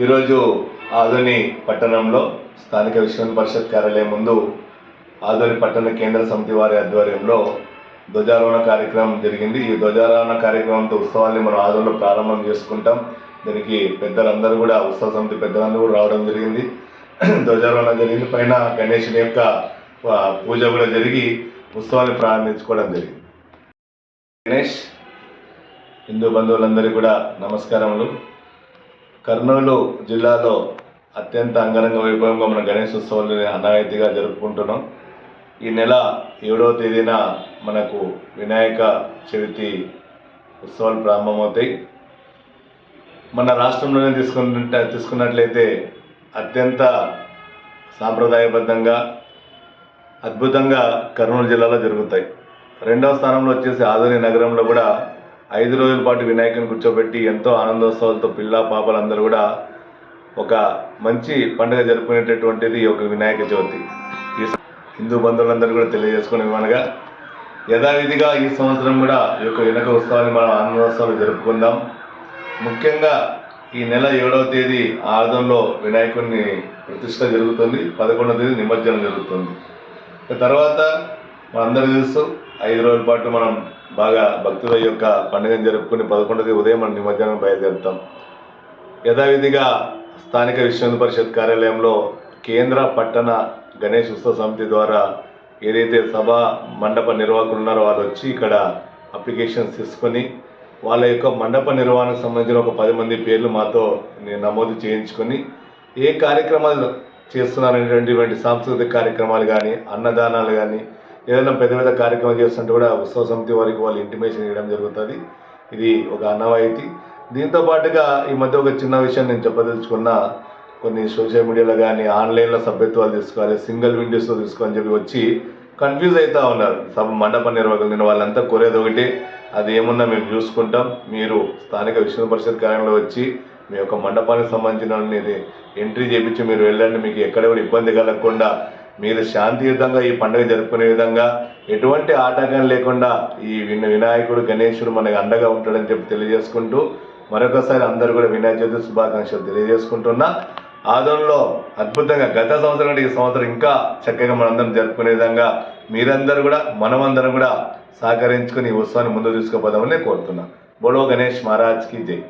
ఈరోజు ఆదోని పట్టణంలో స్థానిక విశ్వ పరిషత్ కార్యాలయం ముందు ఆదోని పట్టణ కేంద్ర సమితి వారి ఆధ్వర్యంలో ధ్వజారోహణ కార్యక్రమం జరిగింది. ఈ ధ్వజారోహణ కార్యక్రమంతో ఉత్సవాన్ని మనం ఆదోనిలో ప్రారంభం చేసుకుంటాం. దీనికి పెద్దలందరూ కూడా ఉత్సవ సమితి పెద్దలందరూ కూడా రావడం జరిగింది. ధ్వజారోహణ జరిగింది. పైన గణేషుని యొక్క పూజ కూడా జరిగి ఉత్సవాన్ని ప్రారంభించుకోవడం జరిగింది. గణేష్ హిందూ బంధువులందరికీ కూడా నమస్కారములు. కర్నూలు జిల్లాలో అత్యంత అంగరంగ వైభవంగా మన గణేష్ ఉత్సవాలని అనాయితీగా జరుపుకుంటున్నాం. ఈ నెల ఏడవ తేదీన మనకు వినాయక చవితి ఉత్సవాలు ప్రారంభమవుతాయి. మన రాష్ట్రంలోనే తీసుకున్న తీసుకున్నట్లయితే అత్యంత సాంప్రదాయబద్ధంగా అద్భుతంగా కర్నూలు జిల్లాలో జరుగుతాయి. రెండవ స్థానంలో వచ్చేసి ఆధునిక నగరంలో కూడా ఐదు రోజుల పాటు వినాయకుని కూర్చోబెట్టి ఎంతో ఆనందోత్సవాలతో పిల్ల పాపలందరూ కూడా ఒక మంచి పండుగ జరుపుకునేటటువంటిది ఈ యొక్క వినాయక చవితి. ఈ హిందూ బంధువులందరూ కూడా తెలియజేసుకునే యథావిధిగా ఈ సంవత్సరం కూడా ఈ యొక్క వెనక ఉత్సవాన్ని మనం ఆనందోత్సవాలు జరుపుకుందాం. ముఖ్యంగా ఈ నెల ఏడవ తేదీ ఆరుదంలో వినాయకుడిని ప్రతిష్ట జరుగుతుంది. పదకొండవ తేదీ నిమజ్జనం జరుగుతుంది. తర్వాత మనందరూ తెలుసు ఐదు రోజుల పాటు మనం బాగా భక్తుల యొక్క పండుగను జరుపుకుని పదకొండవ ఉదయం మనం నిమజ్జనం బయలుదేరుతాం. యథావిధిగా స్థానిక విశ్వ పరిషత్ కార్యాలయంలో కేంద్ర పట్టణ గణేష్ ఉత్సవ సమితి ద్వారా ఏదైతే సభ మండప నిర్వాహకులు ఉన్నారో వాళ్ళు వచ్చి ఇక్కడ అప్లికేషన్స్ తీసుకొని వాళ్ళ యొక్క మండప నిర్వహణకు సంబంధించిన ఒక పది మంది పేర్లు మాతో నేను నమోదు చేయించుకొని ఏ కార్యక్రమాలు చేస్తున్నారనేటువంటి సాంస్కృతిక కార్యక్రమాలు కానీ అన్నదానాలు కానీ ఏదైనా పెద్ద పెద్ద కార్యక్రమం చేస్తుంటే కూడా ఉత్సవ సమితి వారికి వాళ్ళు ఇంటిమేషన్ ఇవ్వడం జరుగుతుంది. ఇది ఒక అన్నవాయితీ దీంతో పాటుగా ఈ మధ్య ఒక చిన్న విషయం నేను చెప్పదలుచుకున్న. కొన్ని సోషల్ మీడియాలో కానీ ఆన్లైన్లో సభ్యత్వాలు తీసుకోవాలి సింగిల్ విండోస్లో తీసుకోవాలని చెప్పి వచ్చి కన్ఫ్యూజ్ అవుతూ ఉన్నారు. సభ మండప నిర్వాహకులు నేను వాళ్ళంతా కోరేది ఒకటి అది ఏమున్నా మేము చూసుకుంటాం. మీరు స్థానిక విష్ణు పరిషత్ కార్యంలో వచ్చి మీ యొక్క మండపానికి సంబంధించిన ఎంట్రీ చేయించి మీరు వెళ్ళండి. మీకు ఎక్కడ కూడా ఇబ్బంది కలగకుండా మీరు శాంతియుతంగా ఈ పండుగ జరుపుకునే విధంగా ఎటువంటి ఆటంకం లేకుండా ఈ విన్న వినాయకుడు గణేశుడు మనకు అండగా ఉంటాడని చెప్పి తెలియజేసుకుంటూ మరొకసారి అందరూ కూడా వినాయక చవితి శుభాకాంక్షలు తెలియజేసుకుంటున్నా. ఆదోళనలో అద్భుతంగా గత సంవత్సరం కంటే ఈ సంవత్సరం ఇంకా చక్కగా మనందరం జరుపుకునే విధంగా మీరందరూ కూడా మనమందరం కూడా సహకరించుకుని ఈ ఉత్సవాన్ని ముందు తీసుకుపోదామని కోరుతున్నాను కోరుతున్నా గణేష్ మహారాజ్కి జై.